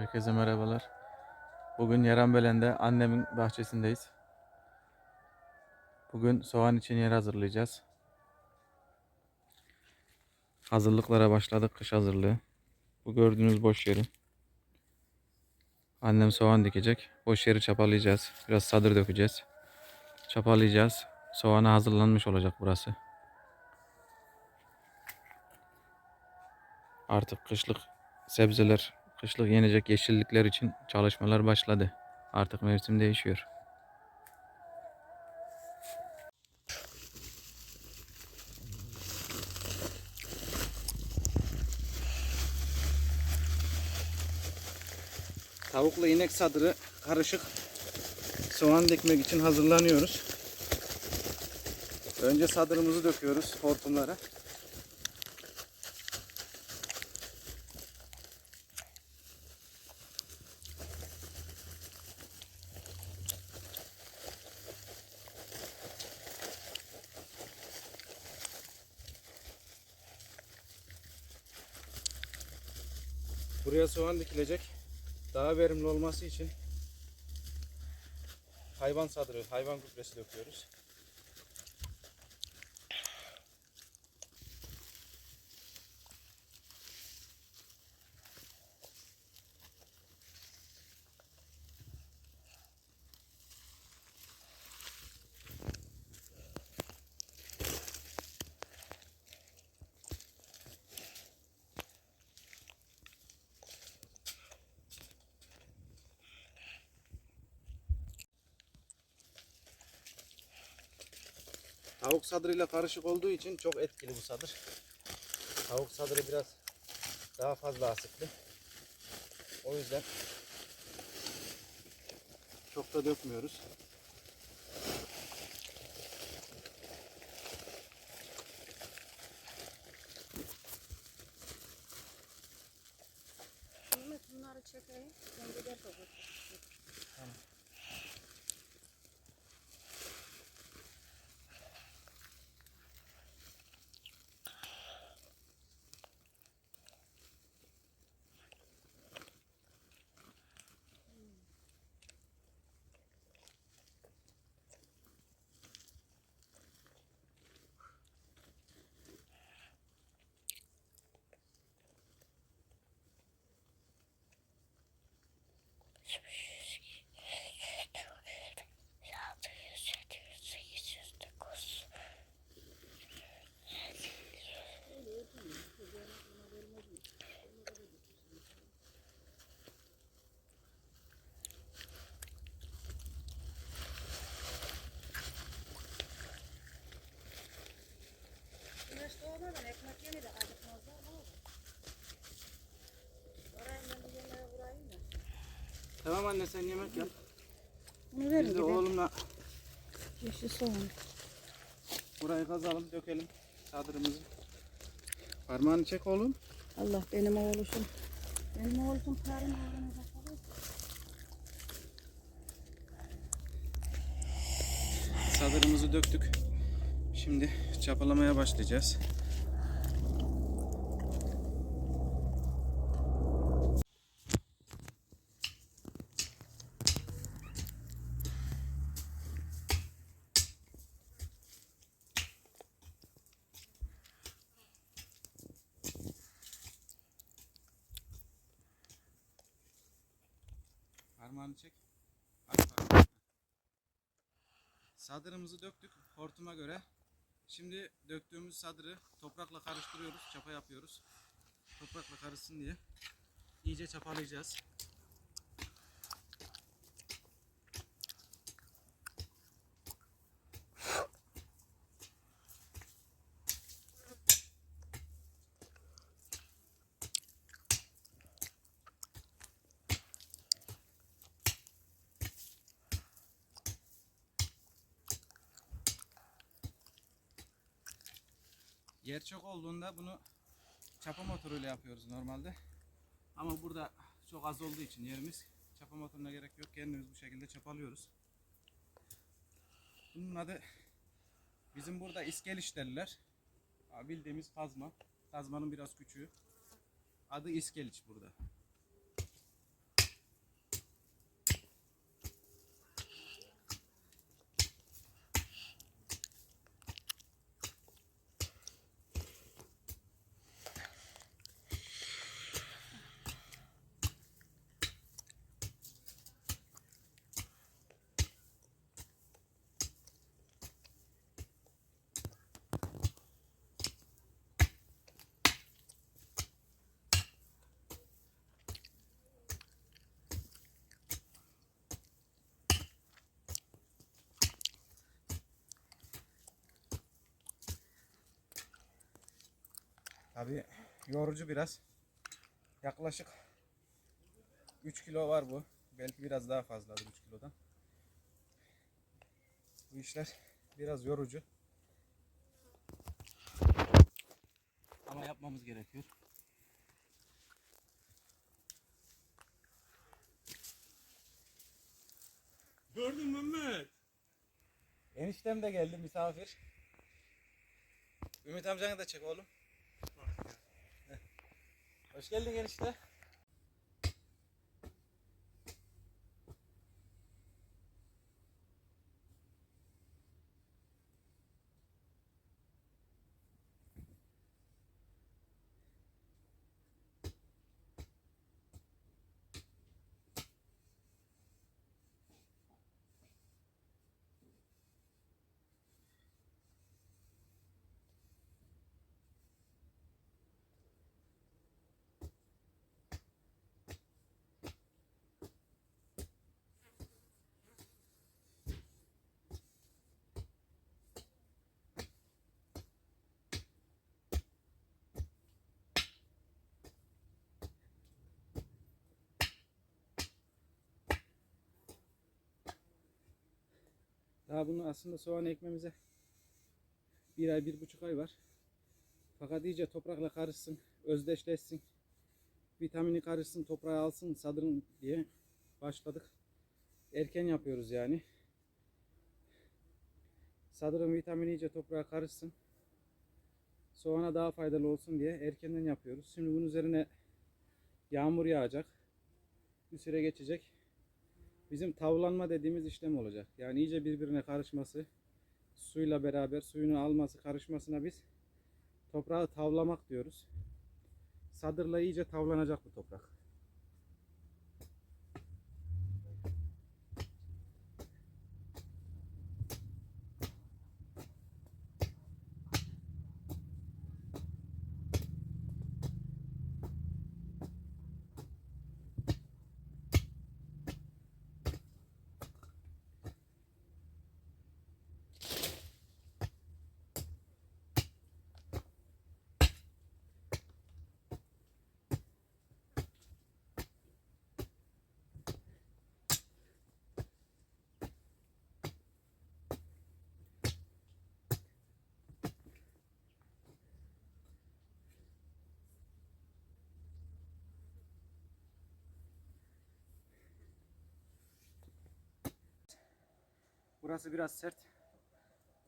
Herkese merhabalar. Bugün Yaranbelen'de annemin bahçesindeyiz. Bugün soğan için yer hazırlayacağız. Hazırlıklara başladık, kış hazırlığı. Bu gördüğünüz boş yeri. Annem soğan dikecek. Boş yeri çapalayacağız. Biraz sadır dökeceğiz. Çapalayacağız. Soğana hazırlanmış olacak burası. Artık kışlık sebzeler, kışlık yenecek yeşillikler için çalışmalar başladı. Artık mevsim değişiyor. Tavukla inek sadırı karışık soğan dikmek için hazırlanıyoruz. Önce sadırımızı döküyoruz hortumlara. Buraya soğan dikilecek. Daha verimli olması için hayvan sadırı, hayvan gübresi döküyoruz. Tavuk sadırıyla karışık olduğu için çok etkili bu sadır. Tavuk sadırı biraz daha fazla asitli. O yüzden çok da dökmüyoruz. Bunları çekeyim. Kendiler de ekmek yemi de acıkmazlar mı? Orayı ben bir yemeğe vurayım da. Tamam anne sen yemek yap. Bunu verin Biz de de. oğlumla Yeşil soğan. burayı kazalım, dökelim sadırımızı. Parmağını çek oğlum. Allah benim oğluşum. Benim oğluşum karın ağrına bakalım. Sadırımızı döktük. Şimdi çapalamaya başlayacağız. Parmağını çek. Aç parmağını. Sadırımızı döktük hortuma göre. Şimdi döktüğümüz sadırı toprakla karıştırıyoruz, çapa yapıyoruz. Toprakla karışsın diye. İyice çapalayacağız. Yer çok olduğunda bunu çapa motoruyla yapıyoruz normalde. Ama burada çok az olduğu için yerimiz çapa motoruna gerek yok. Kendimiz bu şekilde çapalıyoruz. Bunun adı bizim burada iskeliş derler. Bildiğimiz kazma. Kazmanın biraz küçüğü. Adı iskeliç burada. Tabi yorucu biraz. Yaklaşık 3 kilo var bu. Belki biraz daha fazladır 3 kilodan. Bu işler biraz yorucu. Ama yapmamız gerekiyor. Gördün mü Mehmet? Eniştem de geldi misafir. Ümit amcanı da çek oğlum. Hoş geldin enişte. Daha bunu aslında soğan ekmemize bir ay, bir buçuk ay var. Fakat iyice toprakla karışsın, özdeşleşsin. Vitamini karışsın, toprağı alsın, sadırın diye başladık. Erken yapıyoruz yani. Sadırın vitamini iyice toprağa karışsın. Soğana daha faydalı olsun diye erkenden yapıyoruz. Şimdi bunun üzerine yağmur yağacak. Bir süre geçecek bizim tavlanma dediğimiz işlem olacak. Yani iyice birbirine karışması, suyla beraber suyunu alması, karışmasına biz toprağı tavlamak diyoruz. Sadırla iyice tavlanacak bu toprak. Burası biraz sert.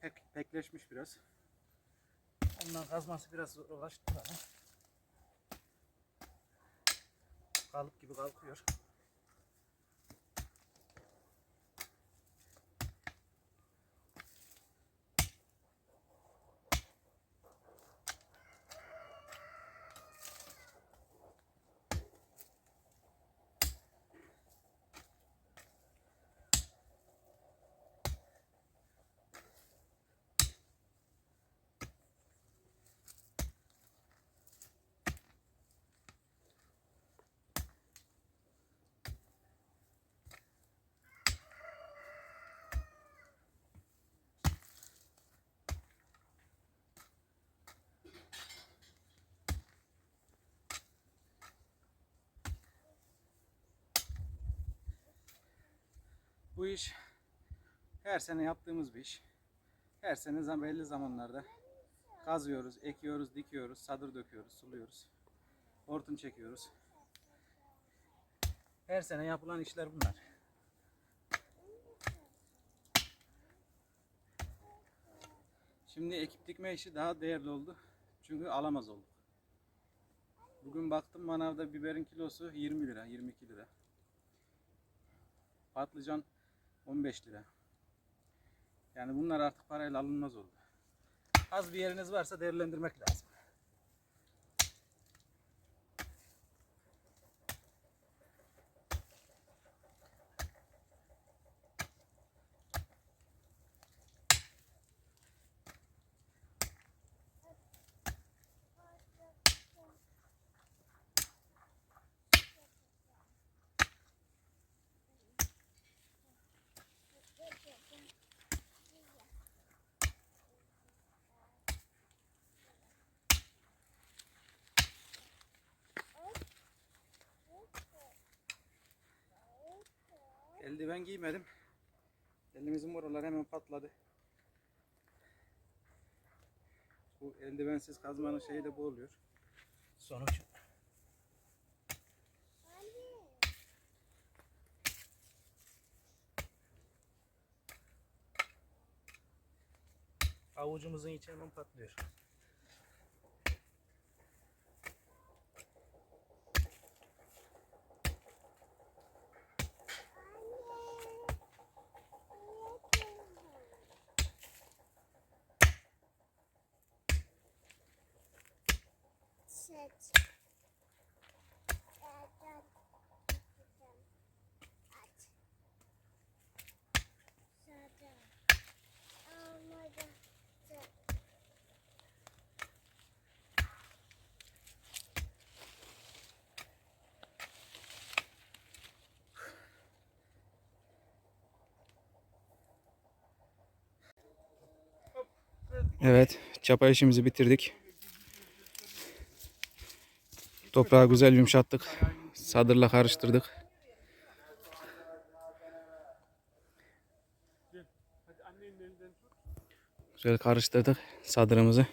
Pek, pekleşmiş biraz. Ondan kazması biraz zorlaştı bana. Kalıp gibi kalkıyor. Bu iş her sene yaptığımız bir iş. Her sene belli zamanlarda kazıyoruz, ekiyoruz, dikiyoruz, sadır döküyoruz, suluyoruz. Hortum çekiyoruz. Her sene yapılan işler bunlar. Şimdi ekip dikme işi daha değerli oldu. Çünkü alamaz olduk. Bugün baktım manavda biberin kilosu 20 lira, 22 lira. Patlıcan 15 lira. Yani bunlar artık parayla alınmaz oldu. Az bir yeriniz varsa değerlendirmek lazım. Eldiven giymedim. Elimizin buraları hemen patladı. Bu eldivensiz kazmanın şeyi de bu oluyor. Sonuç. Avucumuzun içi hemen patlıyor. Seç. Evet, çapa işimizi bitirdik. Toprağı güzel yumuşattık. Sadırla karıştırdık. Güzel karıştırdık sadırımızı.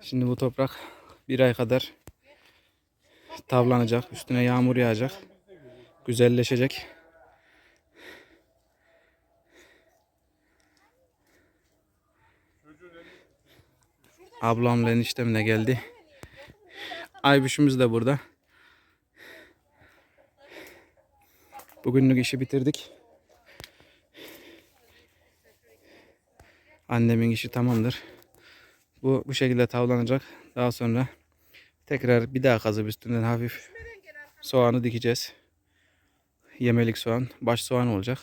Şimdi bu toprak bir ay kadar tavlanacak. Üstüne yağmur yağacak. Güzelleşecek. Ablamla eniştem de geldi. Aybüşümüz de burada. Bugünlük işi bitirdik. Annemin işi tamamdır. Bu bu şekilde tavlanacak. Daha sonra tekrar bir daha kazıp üstünden hafif soğanı dikeceğiz. Yemelik soğan, baş soğan olacak.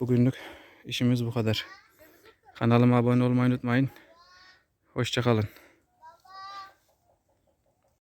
Bugünlük işimiz bu kadar. Kanalıma abone olmayı unutmayın. Hoşçakalın.